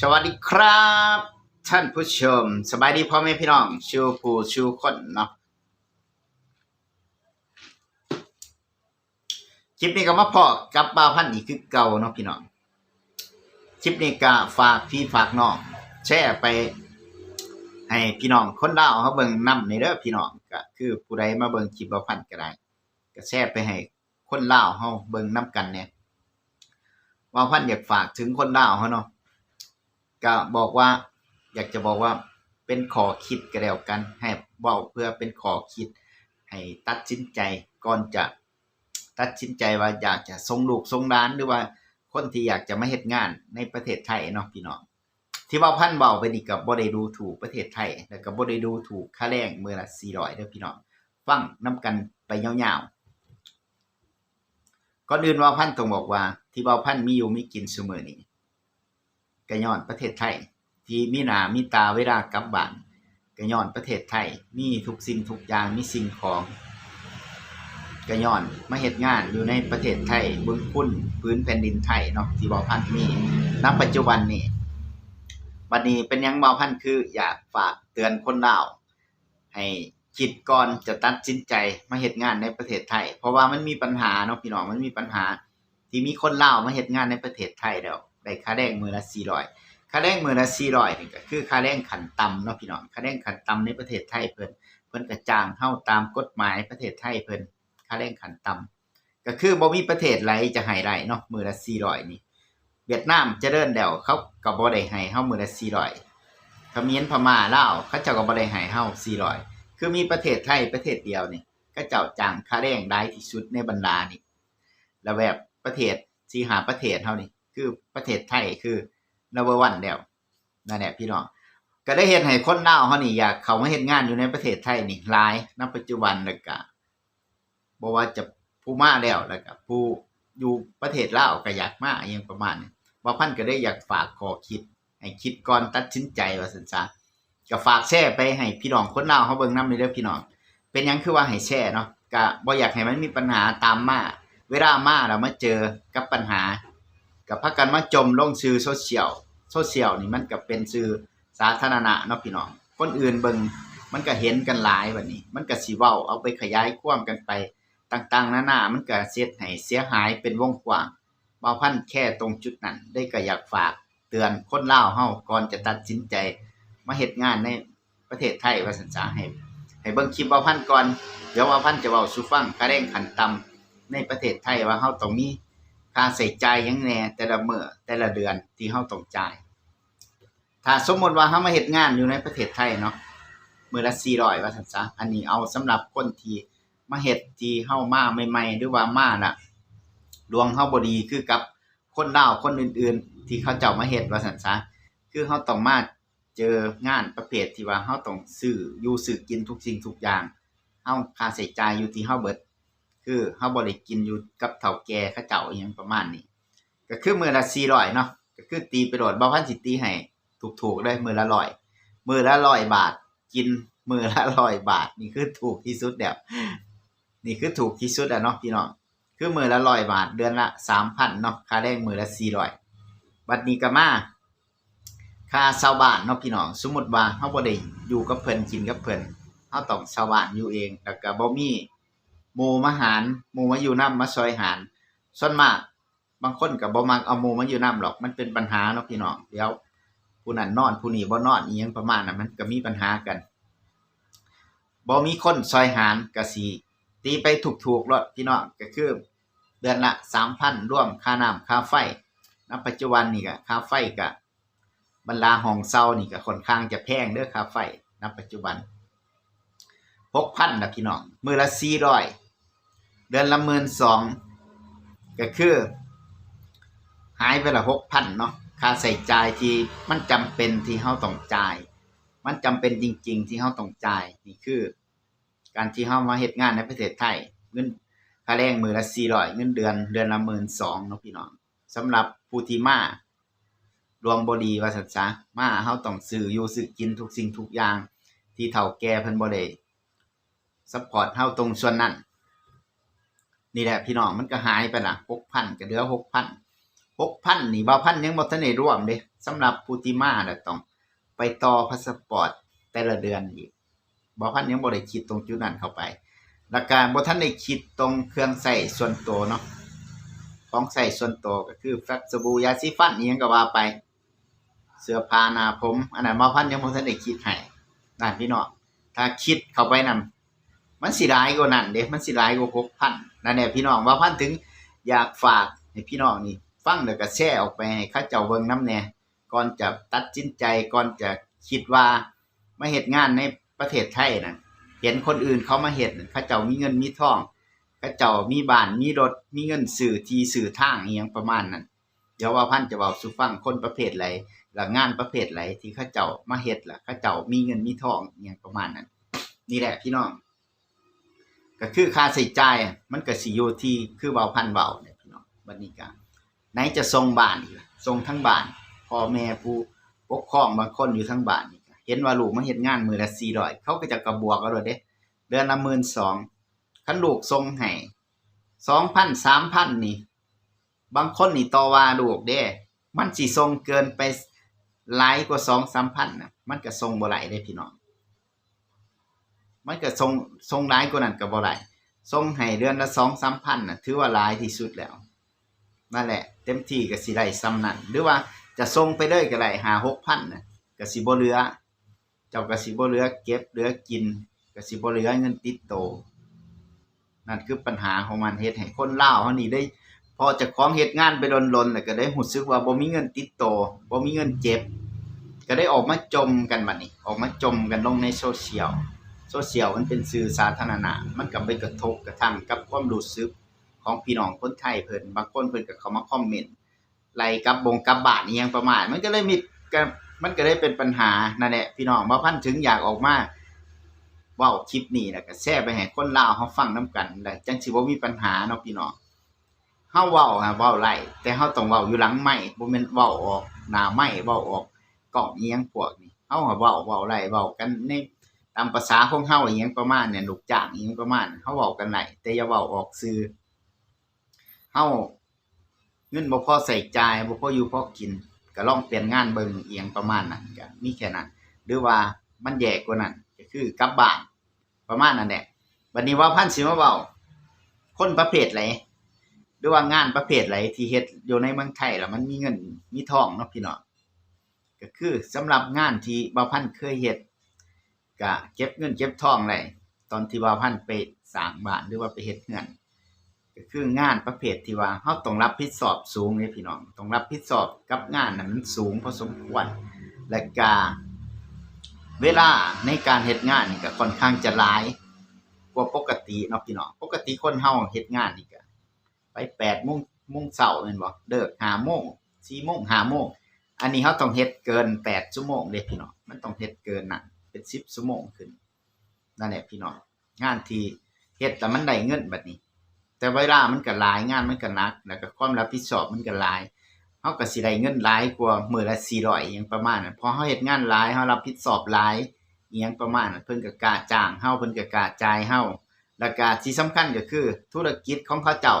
สวัสดีครับ ท่านผู้ชม สบายดีพ่อแม่พี่น้องชูผู้ชูคนเนาะคลิปนี้ก็มาพอกับบ่าพันธุ์อีกคือเก่าเนาะพี่น้องคลิปนี้ก็ฝากพี่ฝากน้องแชร์ไปให้พี่น้องคนลาวเขาเบิ่งนำในเด้อพี่น้องก็คือผู้ใดมาเบิ่งคลิปบ่าพันธุ์ก็ได้ก็แชร์ไปให้คนลาวเฮาเบิ่งนํกันเนี่ยบ่าพันธุ์อยากฝากถึงคนลาวเฮาเนาะ ก็บอกว่า อยากจะบอกว่าเป็นขอคิดก็แล้วกัน ให้เว้าเพื่อเป็นขอคิด ให้ตัดสินใจก่อนจะตัดสินใจว่าอยากจะส่งลูกส่งร้านหรือว่าคนที่อยากจะมาเฮ็ดงานในประเทศไทยเนาะพี่น้องที่เว้าพันเว้าไปนี่ก็บ่ได้ดูถูกประเทศไทยแล้วก็บ่ได้ดูถูกค่าแรงเมื้อละ400เด้อพี่น้องฟังนํกันไปยาวๆก่อนอื่นว้าพันต้องบอกว่า ที่เว้าพันมีอยู่มีกินซุมื้อนี้ ก็ย้อนประเทศไทย ที่มีหน้ามีตาเวลากลับบ้านก็ย้อนประเทศไทยมีทุกสิ่งทุกอย่างมีสิ่งของก็ย้อนมาเฮ็ดงานอยู่ในประเทศไทยบนพื้นพื้นแผ่นดินไทยเนาะที่บ่าวพันธ์มีณปัจจุบันนี้บัดนี้เป็นยังบ่าวพันธ์คือ อยากฝากเตือนคนลาวให้คิดก่อนจะตัดสินใจมาเฮ็ดงานในประเทศไทย เพราะว่ามันมีปัญหาเนาะพี่น้องมันมีปัญหา ที่มีคนลาวมาเฮ็ดงานในประเทศไทยแล้ว ได้ค่าแรงมือละ400ค่าแรงมือละ400นี่ก็คือค่าแรงขันต่ำเนาะพี่น้องค่าแรงขันต่ำในประเทศไทยเพิ่นเพิ่นก็จ้างเฮาตามกฎหมายประเทศไทยเพิ่นค่าแรงขันต่ำก็คือบ่มีประเทศใดจะให้ได้เนาะมือละ400นี่เวียดนามจะเจริญแล้วเขาก็บ่ได้ให้เฮามือละ400เขมรพม่าลาวเขาเจ้าก็บ่ได้ให้เฮา400คือมีประเทศไทยประเทศเดียวนี่ก็เจ้าจ้างค่าแรงได้ที่สุดในบรรดานี่แล้วแบบประเทศสีหาประเทศเฮานี่ คือประเทศไทยคือ number one แล้วนั่นแหละพี่น้องก็ได้เห็นให้คนลาเฮานี่อยากเขามาเฮ็ดงานอยู่ในประเทศไทยนี่หลายณปัจจุบันแล้วก็บ่ว่าจะผู้มาแล้วแล้วก็ผู้อยู่ประเทศลาวก็อยากมาอหยังประมาณนี้บ่พันก็ได้อยากฝากขอคิด ให้คิดก่อนตัดสินใจว่าซั่นซะก็ฝากแชร์ไปให้พี่น้องคนลาเฮาเบิ่งน้ำเด้อพี่น้องเป็นยังคือว่าให้แชร์เนาะก็บ่อยากให้มันมีปัญหาตามมา เวลามาแล้วมาเจอกับปัญหา กับพักกันมาจมลงสื่อโซเชียลโซเชียลนี่มันก็เป็นสื่อสาธารณะเนาะพี่น้อง คนอื่นเบิงมันก็เห็นกันหลายบัดนี้ มันก็สิเว้าเอาไปขยายความกันไปต่างๆนานามันก็เสียให้เสียหายเป็นวงกว้างบ่าวพันแค่ตรงจุดนั้น ได้ก็อยากฝากเตือนคนเล่าเฮาก่อนจะตัดสินใจ มาเฮ็ดงานในประเทศไทยว่าซั่นซะให้ให้เบิ่งคลิปบ่าวพันก่อน เดี๋ยวบ่าวพันจะเว้าสู่ฟังค่าแรงขันต่ำในประเทศไทยว่าเฮาต้องมี ค่าใช้จ่ายหยังแน่แต่ละเมื้อแต่ละเดือนที่เฮาต้องจ่าย ถ้าสมมติว่าเฮามาเฮ็ดงานอยู่ในประเทศไทยเนาะมื้อละ400ว่าซั่นซะอันนี้เอาสำหรับคนที่มาเฮ็ดที่เฮามาใหม่ๆหรือว่ามาน่ะดวงเฮาบ่ดีคือกับคนลาวคนอื่น ๆ ที่เขาเจ้ามาเฮ็ดว่าซั่นซะคือเฮาต้องมาเจองานประเภทที่ว่าเฮาต้องซื้ออยู่ซื้อกินทุกสิ่งทุกอย่างเฮาค่าใช้จ่ายอยู่ที่เฮาเบิด คือเฮาบ่ได้กินอยู่กับเฒ่าแก่เขาเจ้าอิหยังประมาณนี้ ก็คือมื้อละ400เนาะก็คือตีไปโดดบ่พันสิตีให้ถูกๆเลยมื้อละ100มื้อละ100บาท กินมื้อละ100บาท นี่คือถูกที่สุดแล้วนี่คือถูกที่สุดแล้วเนาะพี่น้องคือมื้อละ100บาท เดือนละ3,000เนาะค่าแรงมื้อละ400บัดนี้ก็มาค่าช่าบ้านเนาะพี่น้องสมมุติว่าเฮาบ่ได้อยู่กับเพิ่นกินกับเพิ่นเฮาต้องช่าบ้านอยู่เองแล้วก็บ่มี หมู่มาหารหมู่มาอยู่นํมาซอยหารส่วนมากบางคนก็บ่มักเอาหมู่มาอยู่นํหรอกมันเป็นปัญหาเนาะพี่น้องเดี๋ยวผู้นั้นนอนผู้นี้บ่นอนอีหยังประมาณนั้นมันก็มีปัญหากันบ่มีคนซอยหารก็สิตีไปถูกๆรถพี่น้องก็คือเดือนละ3,000รวมค่าน้ำค่าไฟณปัจจุบันนี่ก็ค่าไฟก็บรรดาห้องเช่านี่ก็ค่อนข้างจะแพงเด้อค่าไฟณปัจจุบัน6,000นนะพี่น้องมือละ400 เดือนละหมื่นสองก็คือ หายไปละหกพันเนาะค่าใส่จ่ายที่มันจำเป็นที่เฮาต้องจ่าย มันจำเป็นจริง ๆ ที่เฮาต้องจ่ายนี่คือ การที่เฮามาเฮ็ดงานในประเทศไทยเงินค่าแรงมือละ400เงินเดือนเดือนละ12,000เนาะพี่น้องสำหรับผู้ที่มาดวงบดีว่าซั่นซะมาเฮาต้องซื้ออยู่ซื้อกินทุกสิ่งทุกอย่าง ที่เฒ่าแก่เพิ่นบ่ได้ซัพพอร์ตเฮาตรงส่วนนั้น นี่แหละพี่น้องมันก็หายไปละหกพันก็เหลือหกพัน6,000นี่บ่าวพันยังบ่ทันได้รวมเด้สำหรับผู้ที่มาน่ะต้องไปต่อพาสปอร์ตแต่ละเดือนอีกบ่าวพันยังบ่ได้คิดตรงจุดนั้นเข้าไปแล้วก็บ่ทันได้คิดตรงเครื่องใช้ส่วนตัวเนาะของใช้ส่วนตัวก็คือแฟบสบู่ยาสีฟันอีหยังก็ว่าไป เสื้อผ้าหน้าผม อันนั้นบ่าวพันยังบ่ทันได้คิดให้นั่นพี่น้องถ้าคิดเข้าไปนำ มันสิหลายกว่านั้นเด้มันสิหลายกว่า6,000นั่นแหละพี่น้องว่าพันถึงอยากฝากให้พี่น้องนี่ ฟังแล้วก็แชร์ออกไปให้เขาเจ้าเบิ่งนํแน่ก่อนจะตัดสินใจก่อนจะคิดว่ามาเฮ็ดงานในประเทศไทยน่ะเห็นคนอื่นเขามาเฮ็ดน่ะเขาเจ้ามีเงินมีทองเขาเจ้ามีบ้านมีรถมีเงินซื้อที่ซื้อทางอีหยังประมาณนั้นเดี๋ยวว่าพันจะเว้าสู่ฟังคนประเภทใดและงงานประเภทใดที่เขาเจ้ามาเฮ็ดล่ะเขาเจ้ามีเงินมีทองอีหยังประมาณนั้น นี่แหละพี่น้อง ก็คือค่าใช้จ่ายอะมันก็สิอยู่ที่คือเว้าพันเว้าเนี่ยพี่น้องบัดนี้ก็ไหนจะส่งบ้านอีกล่ะส่งทั้งบ้านพ่อแม่ผู้ปกครองบางคนอยู่ทั้งบ้านนี่เห็นว่าลูกมาเฮ็ดงานมือละ400เขาก็จะกระบวกเอาโดดเด้เดือนละ12,000คันลูกส่งให้2,000 3,000นี่ บางคนนี่ต่อว่าลูกเด้ มันสิส่งเกินไปหลายกว่า2-3,000น่ะมันก็ส่งบ่ไหลเด้พี่น้อง มันก็ทรงทรงร้ายกว่านั้นก็บ่ได้ทรงให้เดือนละ2 3พันน่ะถือว่าหลายที่สุดแล้วนั่นแหละ เต็มที่ก็สิได้ซ้ำนั้นหรือว่าจะทรงไปเลยก็ได้5 6พันน่ะก็สิบ่เหลือ เจ้าก็สิบ่เหลือ เก็บเหลือกินก็สิบ่เหลือเงินติดโตนั่นคือปัญหาของมันเฮ็ดให้คนเล่าเฮานี่ได้ พอจะของเฮ็ดงานไปดนๆแล้วก็ได้รู้สึกว่าบ่มีเงินติดโตบ่มีเงินเจ็บ ก็ได้ออกมาจมกันบัดนี้ ออกมาจมกันลงในโซเชียล เชียลมันเป็นสื่อสาธารณะ มันก็ไปกระทบกระทั่งกับความรู้สึกของพี่น้องคนไทยเพิ่นบางคนเพิ่นก็เข้ามาคอมเมนต์ไล่กับบงกับบาทอีหยังประมาณมันก็เลยมีมันก็เลยเป็นปัญหานั่นแหละพี่น้องบ่พันถึงอยากออกมาว้าคลิปนี้แล้วก็แชร์ไปให้คนลาวเฮาฟังนํกันแล้จังสิบ่มีปัญหาเนาะพี่น้องเฮาเว้าฮะเว้าไล่แต่เฮาต้องเว้าอยู่หลังไมค์บ่แม่นเว้าออกหน้าไมค์เว้าออกกล้องอียังพวกนี้เฮาเว้าเว้าไล่เว้ากันใน ตามภาษาของเฮาอีหยังประมาณเนี่ยลูกจ้างอีหยังประมาณเฮาเว้ากันได้แต่อย่าเว้าออกสื่อเฮาเงินบ่พอใส่จ่ายบ่พออยู่พอกินก็ลองเปลี่ยนงานเบิ่งอียงประมาณนั้นก็มีแค่นั้นหรือว่ามันแย่กว่านั้นก็คือกลับบ้านประมาณนั้นแหละบัดนี้ว่าพันสิมาเว้าคนประเภทไหนหรือว่างานประเภทไหนที่เฮ็ดอยู่ในเมืองไทยแล้วมันมีเงินมีทองเนาะพี่น้องก็คือสำหรับงานที่บ่าวพันเคยเฮ็ด ก็เก็บเงินเก็บทองได้ตอนที่ว่าพันไปสร้างบ้านหรือว่าไปเฮ็ดเงินก็คืองานประเภทที่ว่าเฮาต้องรับผิดชอบสูงนี่พี่น้องต้องรับผิดชอบกับงานนั้นมันสูงพอสมควรและก็เวลาในการเฮ็ดงานนี่ก็ค่อนข้างจะหลายกว่าปกติเนาะพี่น้องปกติคนเฮาเฮ็ดงานนี่ก็ไป8:00นโมงเช้าแม่นบ่เลิก5:00น4:00น5:00นอันนี้เฮาต้องเฮ็ดเกิน8ชั่วโมงเด้พี่น้องมันต้องเฮ็ดเกินนั้นเป็น สิบชั่วโมงขึ้นนั่นแหละพี่น้องงานที่เฮ็ดแต่มันได้เงินแบบนี้ แต่เวลามันก็หลายงานมันก็นัก แล้วก็ความรับผิดชอบมันก็หลายเฮาก็สิได้เงินหลายกว่ามื้อละ400อหยังประมาณนั้นพอเฮาเฮ็ดงานหลายเฮารับผิดชอบหลายอีหยังประมาณนั้นเพิ่นก็กล้าจ้างเฮาเพิ่นก็กล้าจ่ายเฮาแล้วก็ที่สำคัญก็คือ ธุรกิจของเขาเจ้า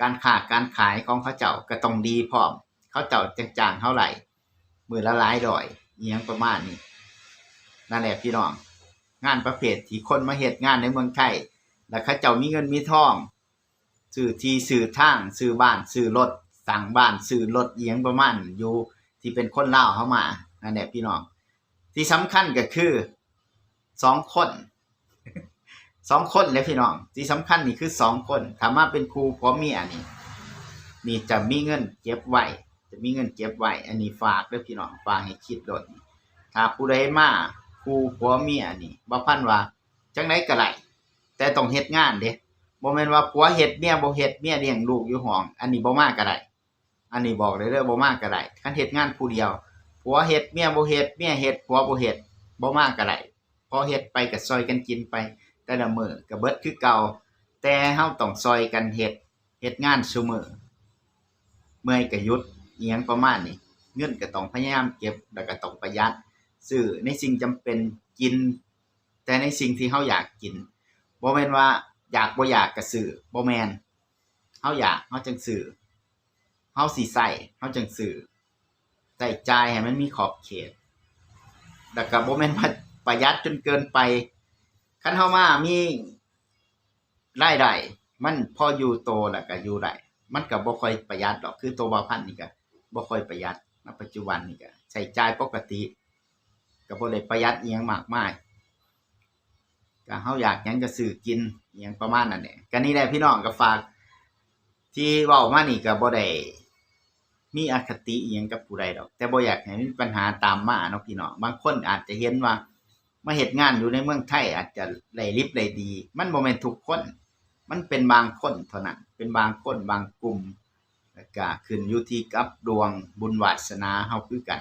การค้าการขายของเขาเจ้าก็ต้องดีพร้อม เขาเจ้าจ้างเท่าไหร่มื้อละหลายร้อยอีหยังประมาณนี้ นั่นแหละพี่น้อง งานประเภทที่คนมาเฮ็ดงานในเมืองไทยแล้วเขาเจ้ามีเงินมีทองซื้อที่ซื้อทางซื้อบ้านซื้อรถสั่งบ้านซื้อรถเอียงประมาณอยู่ที่เป็นคนเล่าเข้ามานั่นแหละพี่น้อง ที่สำคัญก็คือสองคนสองคนเลยพี่น้อง ที่สำคัญนี่คือสองคนถ้ามาเป็นครูผัวเมียนี่นี่จะมีเงินเก็บไว้จะมีเงินเก็บไว้ อันนี้ฝากเด้อพี่น้องฝากให้คิดโดดถ้าผู้ใดมา คู่ผัวเมียนี่บ่พันว่าจังไดก็ได้แต่ต้องเฮ็ดงานเด้บ่แม่นว่าผัวเฮ็ดเมียบ่เฮ็ดเมียเลี้ยงลูกอยู่ห้อง อันนี้บ่มาก็ได้อันนี้บอกได้เด้อบ่มาก็ได้คันเฮ็ดงานผู้เดียวผัวเฮ็ดเมียบ่เฮ็ดเมียเฮ็ดผัวบ่เฮ็ดบ่มาก็ได้พอเฮ็ดไปก็ซอยกันกินไป แต่ละมื้อก็เบิดคือเก่าแต่เฮาต้องซอยกันเฮ็ดเฮ็ดงานซุมื้อเมื่อยก็หยุดอียงประมาณนี้เงินก็ต้องพยายามเก็บแล้วก็ต้องประหยัด ซื้อในสิ่งจำเป็นกิน แต่ในสิ่งที่เฮาอยากกินบ่แม่นว่าอยากบ่อยากก็ซื้อบ่แม่นเฮาอยากเฮาจังซื้อเฮาสิใส่เฮาจังซื้อใส่จ่ายให้มันมีขอบเขตแล้วก็บ่แม่นว่าประหยัดจนเกินไปคันเฮามามีรายได้มันพออยู่โตแล้วก็อยู่ได้มันก็บ่ค่อยประหยัดดอกคือตัวบาวพันนี่ก็บ่ค่อยประหยัดณปัจจุบันนี่ก็ใช้จ่ายปกติ ก็บ่ได้ประหยัดอีหยังมากมายก็เฮาอยากหยังก็ซื้อกินอหยังประมาณนั้นแหละก็นี่แหละพี่น้องก็ฝาก ที่เว้ามานี่ก็บ่ได้มีอคติอีหยังกับผู้ใดดอก แต่บ่อยากให้มีปัญหาตามมาเนาะพี่น้องบางคนอาจจะเห็นว่า มาเฮ็ดงานอยู่ในเมืองไทย อาจจะได้ริบได้ดี มันบ่แม่นทุกคน มันเป็นบางคนเท่านั้นเป็นบางคนบางกลุ่มแล้วก็ขึ้นอยู่ที่กับดวงบุญวาสนาเฮาคือกัน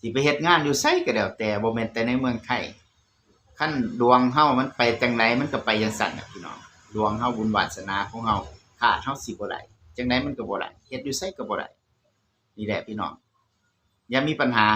สิไปเฮ็ดงานอยู่ไสก็แล้วแต่บ่แม่นแต่ในเมืองไทยขั้นดวงเฮามันไปจังไดมันก็ไปจังสั่นน่ะพี่น้องดวงเฮาบุญวาสนาของเฮาขาดเฮาสิบ่ได้จังไดมันก็บ่ได้เฮ็ดอยู่ไสก็บ่ได้นี่แหละพี่น้องอย่ามีปัญหา